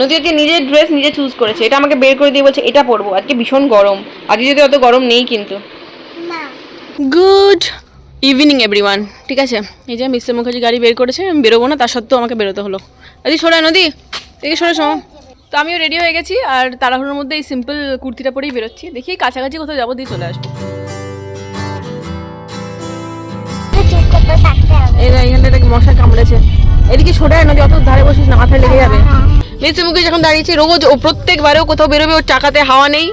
নদী আজকে নিজের ড্রেস নিজে চুজ করেছে। এটা আমাকে বের করে দিয়ে বলছে এটা পরবো। আজকে ভীষণ গরম। আজকে যদি অত গরম নেই কিন্তু। গুড ইভিনিং এভরিওয়ান ঠিক আছে? এই যে মিস্টার মুখার্জি গাড়ি বের করেছে আমি বেরোবো না তার সত্ত্বেও আমাকে বেরোতে হলো। আজকে সরে নদী। এদিকে সরে শোনো তো আমিও রেডি হয়ে গেছি আর তাড়াহুড়োর মধ্যে এই সিম্পল কুর্তিটা পরেই বেরোচ্ছি। দেখি কাছাকাছি কোথাও যাব দিয়ে চলে আসব। এই যে এখানটা থেকে মশা কামড়েছে। এদিকে সরে আয় নদী অত ধারে বসিস না মাথায় লেগে যাবে। মিস্টার মুখে যখন দাঁড়িয়েছে রোজ ও প্রত্যেকবারেও কোথাও বেরোবে ওর চাকাতে হাওয়া নেই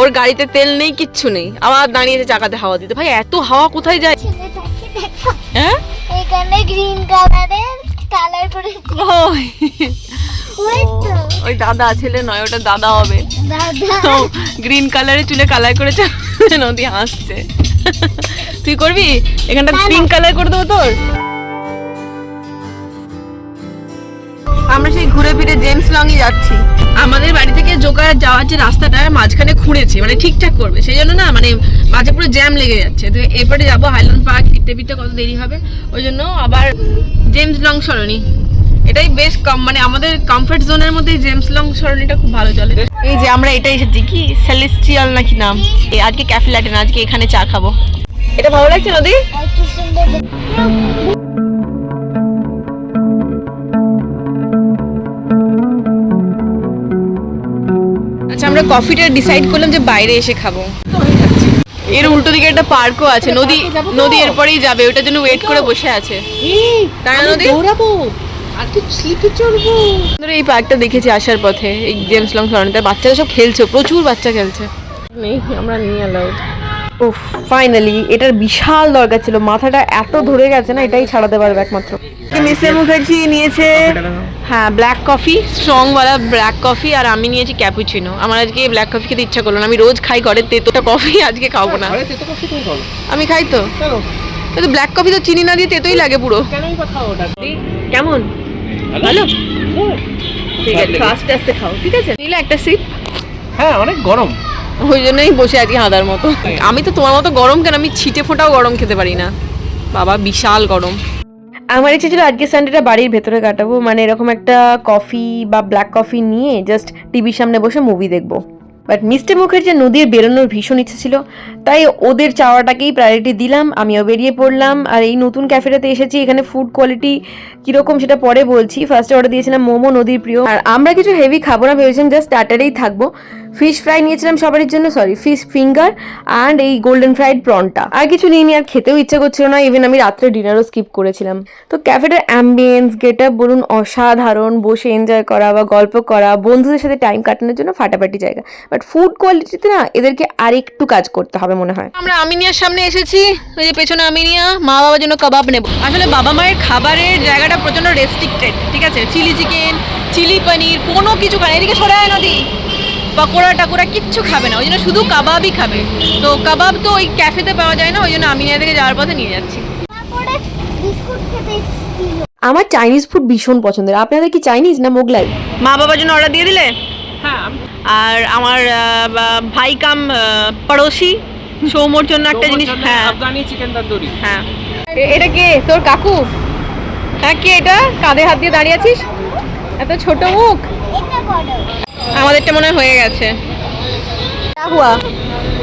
ওর গাড়িতে তেল নেই কিচ্ছু নেই। আবার দাঁড়িয়েছে চাকাতে হাওয়া দিতে। ভাই এত হাওয়া কোথায় যায়? হ্যাঁ? এখানে গ্রিন কালারের কালার করেছে ওই। ওই দাদা ছেলে নয় ওটা দাদা হবে। দাদা। গ্রিন কালারে চুলে কালার করেছে নদী হাসছে। তুই করবি? এখানটা পিঙ্ক কালার করে দেবো তোর? আমরা সেই ঘুরে ফিরে জেমস লংই যাচ্ছি। আমাদের বাড়ি থেকে জোকার যাওয়ার যে রাস্তাটা মাঝখানে খুঁড়েছে মানে ঠিকঠাক করবে। সেই জন্য না মানে মাঝে পুরো জ্যাম লেগে যাচ্ছে। তো এরপরে যাব হাইল্যান্ড পার্ক ফিরতে ফিরতে কত দেরি হবে? ওই জন্য আবার জেমস লং সরণি। এটাই বেশ কম মানে আমাদের কমফর্ট জোনের মধ্যে জেমস লং সরণিটা খুব ভালো চলে। এই যে আমরা এটা এসেছি কি? সেলেস্টিয়াল নাকি নাম? এই আজকে ক্যাফে লাটে না আজকে এখানে চা খাব। এটা ভালো লাগছে নদী? আমরা কফিটা ডিসাইড করলাম যে বাইরে এসে খাব। এর উল্টো দিকে একটা পার্কও আছে। নদী নদী এরপরেই যাবে। ওটার জন্য ওয়েট করে বসে আছে। তাই নদী। দৌড়াবো। আর কি স্লিপে চড়বো। এই পার্কটা দেখেছি আসার পথে। এই গেমস লং সরণিতে বাচ্চারা সব খেলছে প্রচুর বাচ্চা খেলছে। নেই আমরা নিয়ে অ্যালাউড ও ফাইনালি এটার বিশাল দরকার ছিল। মাথাটা এত ধরে গেছে না এটাই ছাড়াতে পারবে একমাত্র। মিস্টার মুখার্জি নিয়েছে হ্যাঁ ব্ল্যাক কফি স্ট্রং ওয়ালা ব্ল্যাক কফি আর আমি নিয়েছি ক্যাপুচিনো আমার আজকে ব্ল্যাক কফি খেতে ইচ্ছা করল না। আমি রোজ খাই ঘরে তেতোটা কফি আজকে খাব না। আরে তেতো কফি তুমি খাও। আমি খাই তো। কিন্তু ব্ল্যাক কফি তো চিনি না দিয়ে তেতোই লাগে পুরো। কেনই ওটা? কেমন? ভালো? ঠিক আছে আস্তে আস্তে খাও ঠিক আছে? নিলে একটা সিপ হ্যাঁ অনেক গরম। ওই জন্যই বসে আছি হাঁদার মতো। আমি তো তোমার মতো গরম কেন? আমি ছিটে ফোটাও গরম খেতে পারি না। বাবা, বিশাল গরম। আমার ইচ্ছে ছিল আজকে সানডেটা বাড়ির ভেতরে কাটাবো মানে এরকম একটা কফি বা ব্ল্যাক কফি নিয়ে জাস্ট টিভির সামনে বসে মুভি দেখব। বাট মিস্টার মুখার্জি নদীর বেরোনোর ভীষণ ইচ্ছে ছিল, তাই ওদের চাওয়াটাকেই প্রায়োরিটি দিলাম, আমিও বেরিয়ে পড়লাম, আর এই নতুন ক্যাফেটাতে এসেছি, এখানে ফুড কোয়ালিটি কীরকম সেটা পরে বলছি। ফার্স্টে অর্ডার দিয়েছিলাম মোমো, নদীর প্রিয়। আর আমরা কিছু হেভি খাব না, ভেবেছিলাম জাস্ট স্টার্টারেই থাকব। ফিশ ফ্রাই নিয়েছিলাম সবারই জন্য সরি ফিশ ফিঙ্গার অ্যান্ড এই গোল্ডেন ফ্রাইড প্রনটা আর কিছু নিইনি, আর খেতেও ইচ্ছে করছিল না ইভেন আমি রাত্রে ডিনারও স্কিপ করেছিলাম। তো ক্যাফেটার অ্যাম্বিয়েন্স গেট আপ বলুন, অসাধারণ, বসে এনজয় করা বা গল্প করা, বন্ধুদের সাথে টাইম কাটানোর জন্য ফাটাফাটি জায়গা। বাট ফুড কোয়ালিটিতে না, এদেরকে আরেকটু কাজ করতে হবে মনে হয়। আমরা আমিনিয়ার সামনে এসেছি, ওই যে পেছনে আমিনিয়া মা বাবার জন্য কাবাব নেব। আসলে বাবা মায়ের খাবারের জায়গাটা প্রচণ্ড রেস্ট্রিক্টেড ঠিক আছে? চিলি চিকেন চিলি পনির কোনো কিছু খায়। এদিকে সরে আয় নদী পকোড়া টাকোড়া কিচ্ছু খাবে না ওই জন্য শুধু কাবাবই খাবে। তো কাবাব তো ওই ক্যাফেতে পাওয়া যায় না ওই জন্য আমিনিয়া থেকে যাওয়ার পথে নিয়ে যাচ্ছি। আমার চাইনিজ ফুড ভীষণ পছন্দের। আপনাদের কি চাইনিজ না মোগলাই? মা বাবার জন্য অর্ডার দিয়ে দিলে? হ্যাঁ আর আমার ভাই কাম পড়োশি সৌমোর জন্য একটা জিনিস হ্যাঁ। আফগানি চিকেন তন্দুরি হ্যাঁ। এটা কে? তোর কাকু? হ্যাঁ কে এটা? কাঁধে হাত দিয়ে দাঁড়িয়ে আছিস? এত ছোট মুখ। আমাদেরটা মনে হয়ে গেছে।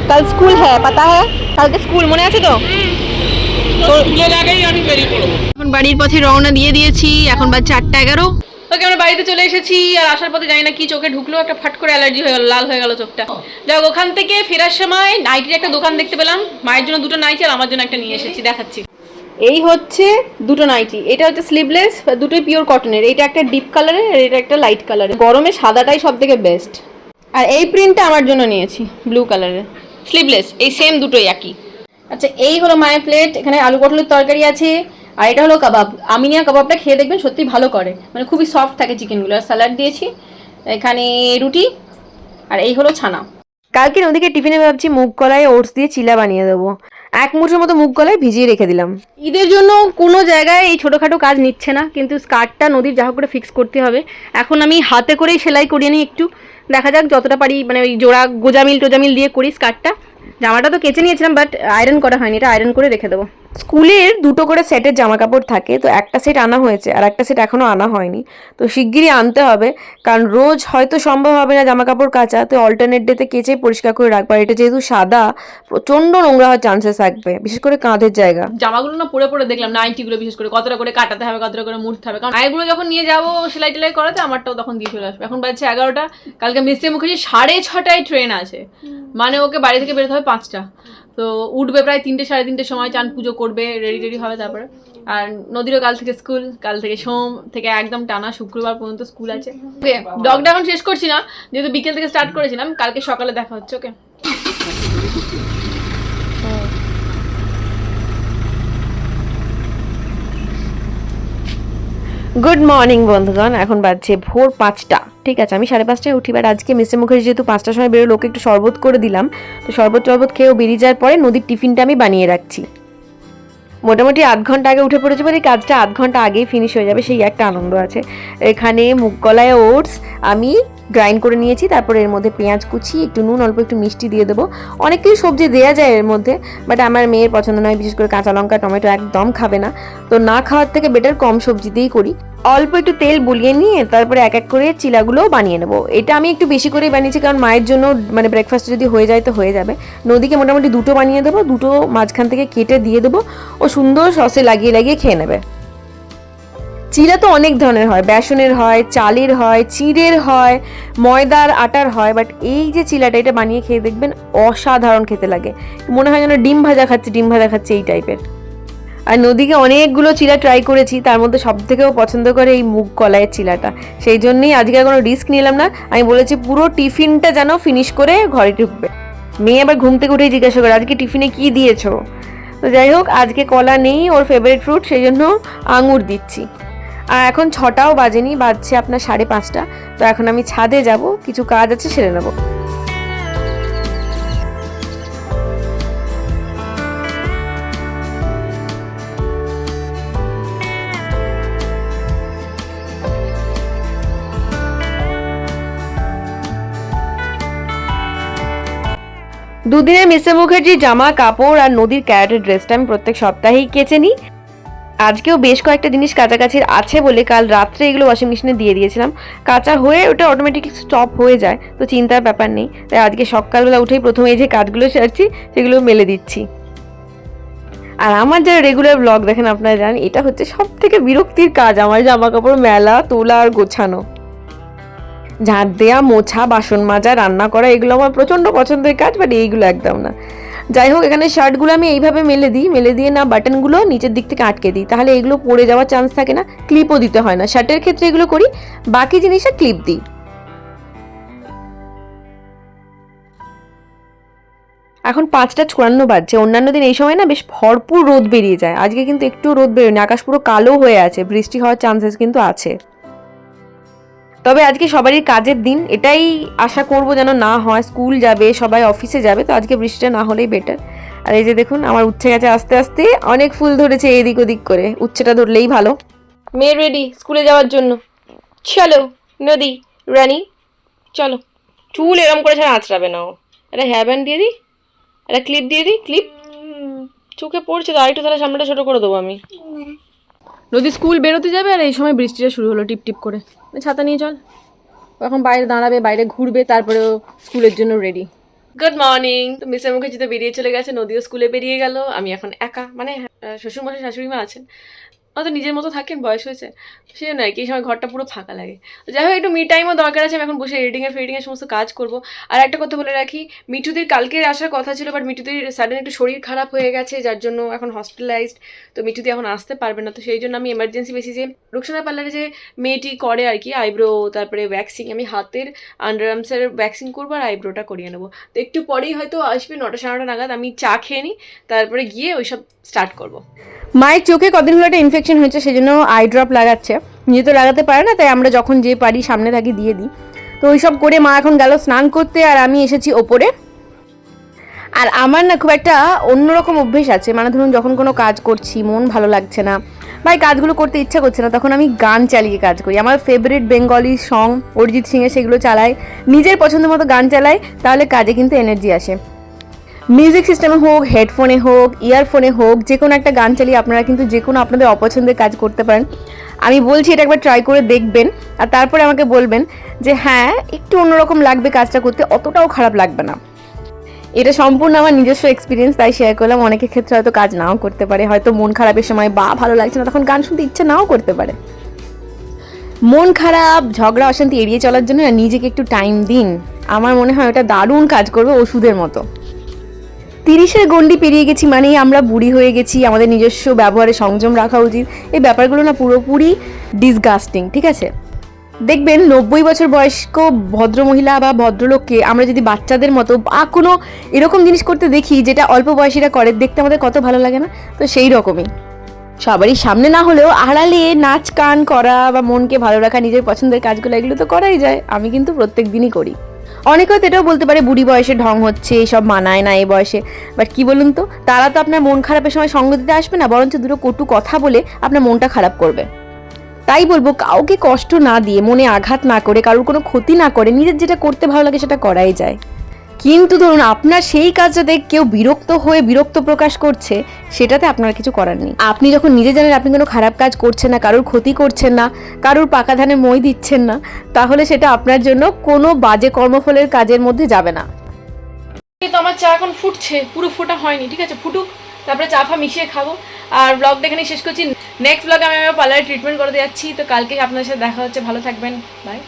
কাল স্কুল হ্যাঁ পাতা হ্যাঁ কালকে স্কুল মনে আছে তো এখন বাড়ির পথে রওনা দিয়ে দিয়েছি এখন বা চারটা এগারো। ওকে আমরা বাড়িতে চলে এসেছি আর আসার পথে জানি না কি চোখে ঢুকলো একটা ফাট করে অ্যালার্জি হয়ে গেল লাল হয়ে গেল চোখটা। যাক ওখান থেকে ফেরার সময় নাইটির একটা দোকান দেখতে পেলাম। মায়ের জন্য দুটো নাইটি আর আমার জন্য একটা নিয়ে এসেছি দেখাচ্ছি। এই হচ্ছে দুটো নাইটি এটা হচ্ছে স্লিভলেস দুটোই পিওর কটনের এটা একটা ডিপ কালারের আর এটা একটা লাইট কালারের গরমে সাদাটাই সব থেকে বেস্ট আর এই প্রিন্টটা আমার জন্য নিয়েছি ব্লু কালারের স্লিভলেস এই সেম দুটোই একই। আচ্ছা এই হলো মায়ের প্লেট এখানে আলু পটলের তরকারি আছে, আর এটা হলো কাবাব। আমিনিয়া কাবাবটা খেয়ে দেখবেন সত্যি ভালো করে। মানে খুবই সফট থাকে চিকেনগুলো আর স্যালাড দিয়েছি, এখানে রুটি, আর এই হলো ছানা। কালকে নদীকে টিফিনে ভাবছি মুগ কলাই, ওটস দিয়ে চিলা বানিয়ে দেবো। এক মুঠোর মতো মুখ গলায় ভিজিয়ে রেখে দিলাম। ঈদের জন্য কোনো জায়গায় এই ছোটোখাটো কাজ নিচ্ছে না, কিন্তু স্কার্টটা নদীর যা করে ফিক্স করতে হবে। এখন আমি হাতে করেই সেলাই করিয়ে নিই একটু। দেখা যাক যতটা পারি মানে ওই জোড়া গোজামিল টোজামিল দিয়ে করি স্কার্টটা। জামাটা তো কেচে নিয়েছিলাম বাট আয়রন করা হয়নি এটা আয়রন করে রেখে দেবো। স্কুলের দুটো করে সেটের জামা কাপড় থাকে তো একটা সেট আনা হয়েছে আর একটা সেট এখনও আনা হয়নি। তো শিগগিরই আনতে হবে কারণ রোজ হয়তো সম্ভব হবে না জামা কাপড় কাচা তো অল্টারনেট ডেতে কেচে পরিষ্কার করে রাখব। আর এটা যেহেতু সাদা প্রচণ্ড নোংরা হওয়ার চান্সেস থাকবে বিশেষ করে কাঁধের জায়গা। জামাগুলো না পরে পরে দেখলাম নাইটিগুলো বিশেষ করে কতটা করে কাটাতে হবে কতটা করে মুড়তে হবে। কারণ আয়গুলো যখন নিয়ে যাব সেলাই টেলাই করাতে আমারটাও তখন দিয়ে চলে আসবে। এখন বাজছে এগারোটা কালকে মিস্ত্রি মুখার্জি সাড়ে ছটায় ট্রেন আছে। মানে ওকে বাড়ি থেকে বেরোতে হবে পাঁচটা। তো উঠবে প্রায় তিনটে, সাড়ে তিনটে সময়, চান পুজো করবে রেডি রেডি হবে তারপরে। আর নদীরও কাল থেকে স্কুল কাল থেকে সোম থেকে একদম টানা শুক্রবার পর্যন্ত স্কুল আছে। ওকে ডগটা এখন শেষ করছি না, যেহেতু বিকেল থেকে স্টার্ট করেছিলাম, কালকে সকালে দেখা হচ্ছে ওকে গুড মর্নিং বন্ধুগণ। এখন বাজছে ভোর পাঁচটা। ঠিক আছে, আমি সাড়ে পাঁচটায় উঠি বাট আজকে মিস্টার মুখার্জি যেহেতু পাঁচটার সময় বেরোলো, ওকে একটু শরবত করে দিলাম। তো শরবত টরবত খেয়েও বেরিয়ে যাওয়ার পরে নদীর টিফিনটা আমি বানিয়ে রাখছি। মোটামুটি আধ ঘণ্টা আগে উঠে পড়েছি বলে কাজটা আধ ঘণ্টা আগেই ফিনিশ হয়ে যাবে, সেই একটা আনন্দ আছে। এখানে মুগ কলায় ওটস আমি গ্রাইন্ড করে নিয়েছি, তারপর এর মধ্যে পেঁয়াজ কুচি, একটু নুন, অল্প একটু মিষ্টি দিয়ে দেবো। অনেক কিছু সবজি দেওয়া যায় এর মধ্যে বাট আমার মেয়ের পছন্দ নয়, বিশেষ করে কাঁচা লঙ্কা, টমেটো একদম খাবে না। তো না খাওয়ার থেকে বেটার কম সবজি দিয়েই করি। অল্প একটু তেল বুলিয়ে নিয়ে তারপরে এক এক করে চিলাগুলোও বানিয়ে নেব। এটা আমি একটু বেশি করেই বানিয়েছি, কারণ মায়ের জন্য মানে ব্রেকফাস্ট যদি হয়ে যায় তো হয়ে যাবে। নদীকে মোটামুটি দুটো বানিয়ে দেবো, দুটো মাঝখান থেকে কেটে দিয়ে দেবো, ও সুন্দর সসে লাগিয়ে লাগিয়ে খেয়ে নেবে। চিলা তো অনেক ধরনের হয়, বেসনের হয়, চালের হয়, চিড়ের হয়, ময়দার, আটার হয় বাট এই যে চিলাটা এটা বানিয়ে খেয়ে দেখবেন অসাধারণ খেতে লাগে। মনে হয় যেন ডিম ভাজা খাচ্ছে, ডিম ভাজা খাচ্ছে এই টাইপের আর নদীকে অনেকগুলো চিলা ট্রাই করেছি, তার মধ্যে সব থেকেও পছন্দ করে এই মুগ কলাইয়ের চিলাটা। সেই জন্যই আজকে কোনো রিস্ক নিলাম না। আমি বলেছি পুরো টিফিনটা যেন ফিনিশ করে ঘরে ঢুকবে। মেয়ে আবার ঘুম থেকে উঠেই জিজ্ঞাসা করে আজকে টিফিনে কি দিয়েছ? তো যাই হোক, আজকে কলা নেই, ওর ফেভারিট ফ্রুট সেই জন্য আঙুর দিচ্ছি। আর এখন ছটাও বাজেনি, বাজছে আপনার সাড়ে পাঁচটা। তো এখন আমি ছাদে যাব, কিছু কাজ আছে সেরে নেব। দুদিনের মিস্টার মুখার্জির জামা, কাপড় আর নদীর ক্যারেটের ড্রেসটা আমি প্রত্যেক সপ্তাহেই কেচে নিই। আজকেও বেশ কয়েকটা জিনিস কাছাকাছি আছে বলে কাল রাত্রে এগুলো ওয়াশিং মেশিনে দিয়ে দিয়েছিলাম। কাঁচা হয়ে ওটা অটোমেটিক স্টপ হয়ে যায়, তো চিন্তার ব্যাপার নেই। তাই আজকে সকালবেলা উঠেই প্রথমে এই যে কাজগুলো সারছি, সেগুলো মেলে দিচ্ছি। আর আমার যারা রেগুলার ব্লগ দেখেন আপনারা জানেন, এটা হচ্ছে সব থেকে বিরক্তির কাজ, আমার জামা কাপড় মেলা, তোলা আর গোছানো। ঝাঁট দেওয়া মোছা, বাসন মাজা, রান্না করা, এগুলো আমার প্রচণ্ড পছন্দের কাজ বাট এইগুলো একদম না। যাই হোক, এখানে শার্টগুলো আমি এইভাবে মেলে দিই, মেলে দিয়ে না বাটনগুলো নিচের দিক থেকে আটকে দিই, তাহলে এগুলো পড়ে যাওয়ার চান্স থাকে না ক্লিপও দিতে হয় না। শার্টের ক্ষেত্রে এগুলো করি, বাকি জিনিসে ক্লিপ দিই। এখন পাঁচটা চুয়ান্ন বাজছে, অন্যান্য দিন এই সময় না বেশ ভরপুর রোদ বেরিয়ে যায়, আজকে কিন্তু একটু রোদ বেরোয়নি, আকাশ পুরো কালো হয়ে আছে, বৃষ্টি হওয়ার চান্সেস কিন্তু আছে। তবে আজকে সবারই কাজের দিন, এটাই আশা করব যেন না হয়। স্কুল যাবে, সবাই অফিসে যাবে, তো আজকে বৃষ্টিটা না হলেই বেটার আর এই যে দেখুন, আমার উচ্ছে গেছে আস্তে আস্তে, অনেক ফুল ধরেছে এদিক ওদিক করে। উচ্ছেটা ধরলেই ভালো। মেয়ে রেডি স্কুলে যাওয়ার জন্য। চলো, নদী, রানি, চলো। চুল এরম করে ছাড়া আঁচড়াবে না ও। একটা হেয়ার ব্যান্ড দিয়ে দিই, একটা ক্লিপ দিয়ে দিই ক্লিপ চোখে পড়ছে তো, আরেকটু তাহলে সামনেটা ছোটো করে দেবো আমি। নদী স্কুল বেরোতে যাবে আর এই সময় বৃষ্টিটা শুরু হলো, টিপ টিপ করে। ছাতা নিয়ে চল। এখন বাইরে দাঁড়াবে, বাইরে ঘুরবে তারপরে স্কুলের জন্য রেডি গুড মর্নিং তো মিসের মুখে বেরিয়ে চলে গেছে, নদীও স্কুলে বেরিয়ে গেল, আমি এখন একা। মানে শ্বশুরমশাই শাশুড়ি মা আছেন। অত নিজের মতো থাকেন, বয়স হয়েছে। সে আর কি, এই সময় ঘরটা পুরো ফাঁকা লাগে। যাই হোক, একটু মি টাইমও দরকার আছে, আমি এখন বসে এডিটিংয়ের ফেডিংয়ের সমস্ত কাজ করব। আর একটা কথা বলে রাখি, মিঠুদের কালকে আসার কথা ছিল বাট মিঠুদের সাডেন একটু শরীর খারাপ হয়ে গেছে, যার জন্য এখন হসপিটালাইজড তো মিঠুদি এখন আসতে পারবে না। তো সেই জন্য আমি এমার্জেন্সি বেসিসে রুকসানা পার্লারে যে মেয়েটি করে আর কি আইব্রো তারপরে ভ্যাক্সিং আমি হাতের আন্ডার আর্মসের করব আর আইব্রোটা করিয়ে নেব। তো একটু পরেই হয়তো আসবে, নটা সাড়ে নটা নাগাদ, আমি চা খেয়ে নিই তারপরে গিয়ে ওইসব স্টার্ট করব। মায়ের চোখে কদিন হলো একটা ইনফেকশন হয়েছে সেই জন্য আই ড্রপ লাগাচ্ছে। নিজে তো লাগাতে পারে না, তাই আমরা যখন যে পারি সামনে থাকি দিয়ে দিই। তো ওইসব করে মা এখন গেল স্নান করতে, আর আমি এসেছি ওপরে। আর আমার না খুব একটা অন্যরকম অভ্যেস আছে। মানে ধরুন যখন কোনো কাজ করছি, মন ভালো লাগছে না, বা এই কাজগুলো করতে ইচ্ছা করছে না, তখন আমি গান চালিয়ে কাজ করি। আমার ফেভারিট বেঙ্গলি সং অরিজিৎ সিংয়ের সেগুলো চালাই। নিজের পছন্দ মতো গান চালাই, তাহলে কাজে কিন্তু এনার্জি আসে। মিউজিক সিস্টেমে হোক হেডফোনে হোক ইয়ারফোনে হোক, যে কোনো একটা গান চালিয়ে আপনারা কিন্তু যে কোনো আপনাদের অপছন্দের কাজ করতে পারেন। আমি বলছি এটা একবার ট্রাই করে দেখবেন আর তারপরে আমাকে বলবেন যে হ্যাঁ একটু অন্যরকম লাগবে কাজটা করতে, অতটাও খারাপ লাগবে না। এটা সম্পূর্ণ আমার নিজস্ব এক্সপিরিয়েন্স তাই শেয়ার করলাম। অনেকের ক্ষেত্রে হয়তো কাজ নাও করতে পারে, হয়তো মন খারাপের সময় বা ভালো লাগছে না, তখন গান শুনতে ইচ্ছে নাও করতে পারে। মন খারাপ, ঝগড়া, অশান্তি এড়িয়ে চলার জন্য নিজেকে একটু টাইম দিন। আমার মনে হয় ওটা দারুণ কাজ করবে ওষুধের মতো। তিরিশের গণ্ডি পেরিয়ে গেছি মানেই আমরা বুড়ি হয়ে গেছি, আমাদের নিজস্ব ব্যবহারে সংযম রাখা উচিত। এই ব্যাপারগুলো না পুরোপুরি ডিসগাস্টিং ঠিক আছে? দেখবেন নব্বই বছর বয়স্ক ভদ্রমহিলা বা ভদ্রলোককে আমরা যদি বাচ্চাদের মতো বা কোনো এরকম জিনিস করতে দেখি যেটা অল্প বয়সীরা করে, দেখতে আমাদের কত ভালো লাগে না? তো সেই রকমই। সবারই সামনে না হলেও আড়ালে নাচ গান করা বা মনকে ভালো রাখা, নিজের পছন্দের কাজগুলো, এগুলো তো করাই যায়। আমি কিন্তু প্রত্যেক দিনই করি। অনেকে হয়তো এটাও বলতে পারে বুড়ি বয়সে ঢং হচ্ছে, এসব মানায় না এই বয়সে। বাট কি বলুন তো, তারা তো আপনার মন খারাপের সময় সঙ্গ দিতে আসবে না, বরঞ্চ দুটো কটু কথা বলে আপনার মনটা খারাপ করবে। তাই বলব, কাউকে কষ্ট না দিয়ে, মনে আঘাত না করে, কারোর কোনো ক্ষতি না করে, নিজের যেটা করতে ভালো লাগে সেটা করাই যায়। কিন্তু ধরুন আপনার সেই কাজটাতে কেউ বিরক্ত হয়ে বিরক্ত প্রকাশ করছে, সেটাতে আপনার কিছু করার নেই। আপনি যখন নিজে জানেন আপনি কোনো খারাপ কাজ করছেন না, কারোর ক্ষতি করছেন না, কারোর পাকা ধানে মই দিচ্ছেন না, তাহলে সেটা আপনার জন্য কোনো বাজে কর্মফলের কাজের মধ্যে যাবে না। তো আমার চা এখন ফুটছে, পুরো ফোটা হয়নি, ঠিক আছে? ফুটুক, তারপরে চা ফা মিশিয়ে খাব। আর ব্লগটা এখানে শেষ করছি। নেক্সট ব্লগে আমি আমার পার্লারে ট্রিটমেন্ট করতে যাচ্ছি, তো কালকে আপনাদের সাথে দেখা হচ্ছে, ভালো থাকবেন বাই